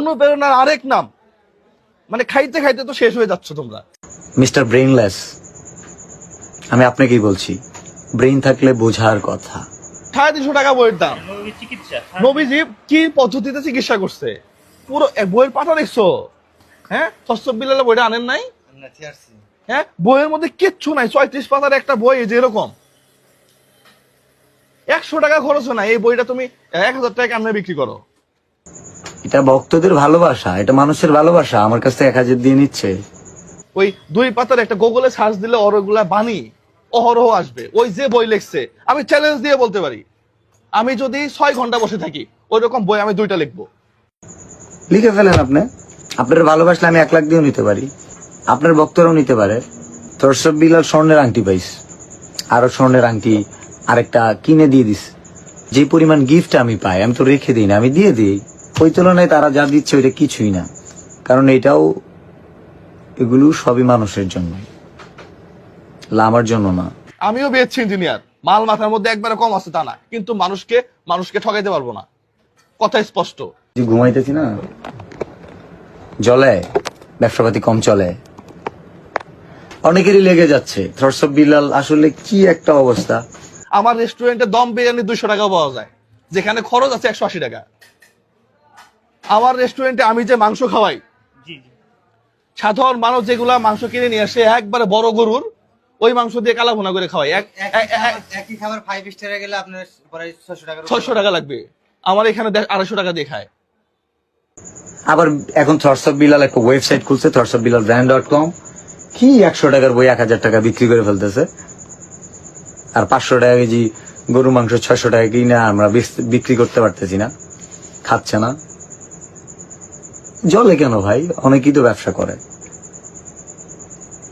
অনুপ্রেরণার আরেক নাম। মানে খাইতে খাইতে তো শেষ হয়ে যাচ্ছ তোমরা। মিস্টার ব্রেইনলেস আমি আপনাকেই বলছি ব্রেইন থাকলে বোঝার কথা। সাড়ে তিনশো টাকা বইয়ের দাম। নবীজি কি পদ্ধতিতে চিকিৎসা করছে? পুরো বইয়ের পাতা দেখছ? হ্যাঁ? ষষ্ঠ বিলালে বইটা আনেন নাই? হ্যাঁ? বইয়ের মধ্যে কিচ্ছু নাই। ছয়ত্রিশ পাতার একটা বই এই যে এরকম। একশো টাকা খরচ না এই বইটা তুমি এক হাজার টাকা কেমনে বিক্রি করো? এটা ভক্তদের ভালোবাসা এটা মানুষের ভালোবাসা আমার কাছ থেকে এক হাজার দিয়ে নিচ্ছে। ওই দুই পাতার একটা গুগলে সার্চ দিলে ওরগুলা বাণী অহরহ আসবে। ওই যে বই লিখছে আমি চ্যালেঞ্জ দিয়ে বলতে পারি। আমি যদি ছয় ঘণ্টা বসে থাকি ওই রকম বই আমি দুইটা লিখব। লিখে ফেলেন আপনি। আপনার ভালোবাসলে আমি এক লাখ দিয়েও নিতে পারি। আপনার বক্তরাও নিতে পারে। তোর সব বিলাল স্বর্ণের আংটি পাইস। আরও স্বর্ণের আংটি আরেকটা কিনে দিয়ে দিস। যে পরিমাণ গিফট আমি পাই আমি তো রেখে দিই না আমি দিয়ে দিই। ওই তুলনায় তারা যা দিচ্ছে ওইটা কিছুই না। কারণ এটাও এগুলো সবই মানুষের জন্য। আমার জন্য না। আমিও বিয়েছি ইঞ্জিনিয়ার। মাল মাথার মধ্যে একবারে কম আছে তা না। কিন্তু মানুষকে মানুষকে ঠকাইতে পারব না। কথা স্পষ্ট। যে ঘুমাইতেছি না জলে ব্যবসাপাতি কম চলে। অনেকেরই লেগে যাচ্ছে। থরসব বিলাল আসলে কি একটা অবস্থা? আমার রেস্টুরেন্টে দম বিরিয়ানি দুইশো টাকা পাওয়া যায়। যেখানে খরচ আছে একশো আশি টাকা। আমার রেস্টুরেন্টে আমি যে মাংস খাওয়াই জি জি। সাধারণ মানুষ যেগুলা মাংস কিনে নিয়ে আসে একবারে বড় গরুর ওই মাংস দিয়ে কালা ভুনা করে খাওয়াই। এক একই খাবার- ফাইভ স্টারে গেলে আপনার ছশো ছয়শো টাকা লাগবে। আমার এখানে আড়াইশো টাকা দিয়ে খায়। আবার এখন থরসব বিলাল একটা ওয়েবসাইট খুলছে থরসব বিলাল ব্র্যান্ড ডট কম কি একশো টাকার বই এক হাজার টাকা বিক্রি করে ফেলতেছে? আর পাঁচশো টাকা কেজি গরু মাংস ছয়শো টাকা কিনে আমরা বিক্রি করতে পারতেছি না। খাচ্ছে না। জলে কেন ভাই? অনেকেই তো ব্যবসা করে।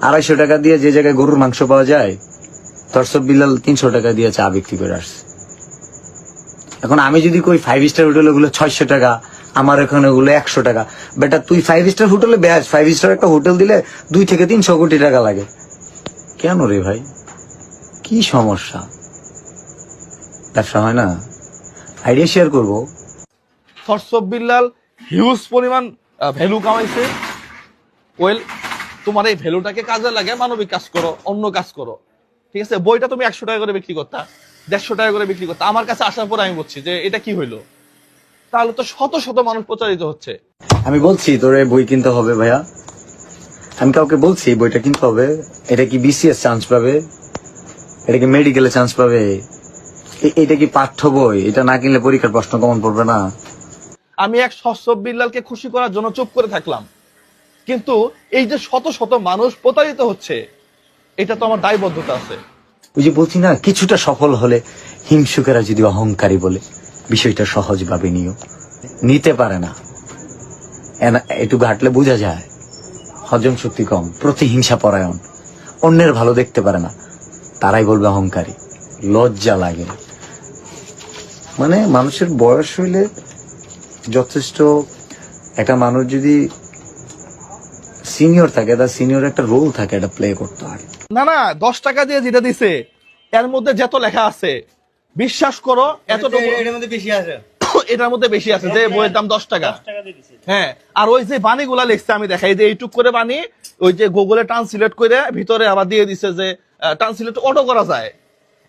আড়াইশো টাকা দিয়ে যে জায়গায় গরুর মাংস পাওয়া যায় থরসব বিলাল তিনশো টাকা দিয়ে চা বিক্রি করে আসছে। এখন আমি যদি কই ফাইভ স্টার হোটেল ওগুলো ছয়শো টাকা, আমার এখানে ওগুলো একশো টাকা। বেটা, তুই ফাইভ স্টার হোটেলে ব্যাস। ফাইভ স্টার একটা হোটেল দিলে দুই থেকে তিনশো কোটি টাকা লাগে। কেন রে ভাই? কি সমস্যা? ব্যবসা হয় না? আইডিয়া শেয়ার করব। ফরসব বিল্লাল হিউজ পরিমাণ ভ্যালু কামাইছে। ওয়েল তোমার এই ভ্যালুটাকে কাজে লাগে মানবিক কাজ করো, অন্য কাজ করো। ঠিক আছে? বইটা তুমি একশো টাকা করে বিক্রি করতা, দেড়শো টাকা করে বিক্রি করতা। আমার কাছে আসার পর আমি বলছি যে, এটা কি হইল? তাহলে তো শত শত মানুষ প্রচারিত হচ্ছে। আমি বলছি, তোর বই কিনতে হবে ভাইয়া। আমি কাউকে বলছি, বইটা কিনতে হবে। এটা কি বিসিএস চান্স পাবে? এটা কি মেডিকেলে চান্স পাবে? এটা কি পাঠ্য বই? এটা না কিনলে পরীক্ষার প্রশ্ন কমন পড়বে না। আমি এক সস্য বিল্লালকে খুশি করার জন্য চুপ করে থাকলাম। কিন্তু এই যে শত শত মানুষ প্রতারিত হচ্ছে, এটা তো আমার দায়বদ্ধতা আছে। ওই যে বলছি না, কিছুটা সফল হলে হিংসুকেরা যদি অহংকারী বলে, বিষয়টা সহজভাবে নিও। নিতে পারে না। একটু ঘাটলে বোঝা যায়। হজম শক্তি কম, প্রতিহিংসা পরায়ণ। অন্যের ভালো দেখতে পারে না। তারাই বলবে অহংকারী। লজ্জা লাগে মানে মানুষের বয়স হইলে যথেষ্ট একটা মানুষ যদি সিনিয়র থাকে তার সিনিয়র একটা রোল থাকে এটা প্লে করতে হয়। না না দশ টাকা দিয়ে যেটা দিছে এর মধ্যে যত লেখা আছে বিশ্বাস করো এতটুকু মধ্যে বেশি আছে। এটার মধ্যে বেশি আছে যে বইয়ের দাম দশ টাকা। দশ টাকা দিয়ে দিছে। হ্যাঁ আর ওই যে বাণীগুলা লিখছে আমি দেখাই যে এইটুক করে বাণী ওই যে গুগলে ট্রান্সলেট করে ভিতরে আবার দিয়ে দিছে যে ট্রান্সলেট অটো করা যায়।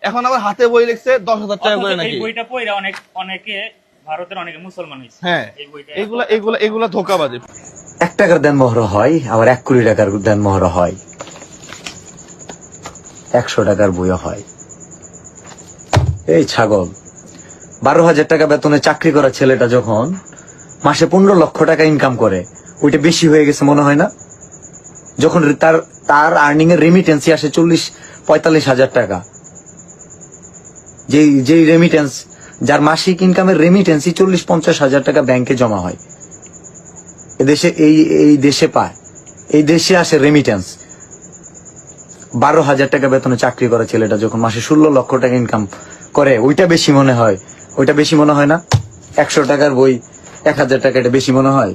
এখন আবার হাতে বই লিখছে দশ হাজার টাকা করে নাকি? বইটা পড়ে অনেক অনেকে ভারতের অনেকে মুসলমান হয়েছে। হ্যাঁ এই এগুলা এগুলা এগুলা ধোকাবাজি। এক টাকার দেন মহর হয় আবার এক কোটি টাকার দেন মহর হয়। একশো টাকার বইও হয়। এই ছাগল বারো হাজার টাকা বেতনে চাকরি করা ছেলেটা যখন মাসে পনেরো লক্ষ টাকা ইনকাম করে ওইটা বেশি হয়ে গেছে মনে হয় না? যখন তার তার আর্নিং এর রেমিটেন্সি আসে চল্লিশ পঁয়তাল্লিশ হাজার টাকা। যেই যেই রেমিটেন্স যার মাসিক ইনকামের রেমিটেন্সি চল্লিশ পঞ্চাশ হাজার টাকা ব্যাংকে জমা হয়। এদেশে এই এই দেশে পায়। এই দেশে আসে রেমিটেন্স বারো হাজার টাকা বেতনে চাকরি করা ছেলেটা যখন মাসে ষোলো লক্ষ টাকা ইনকাম করে, ওইটা বেশি মনে হয়। ওইটা বেশি মনে হয় না? একশো টাকার বই, এক হাজার টাকা, এটা বেশি মনে হয়?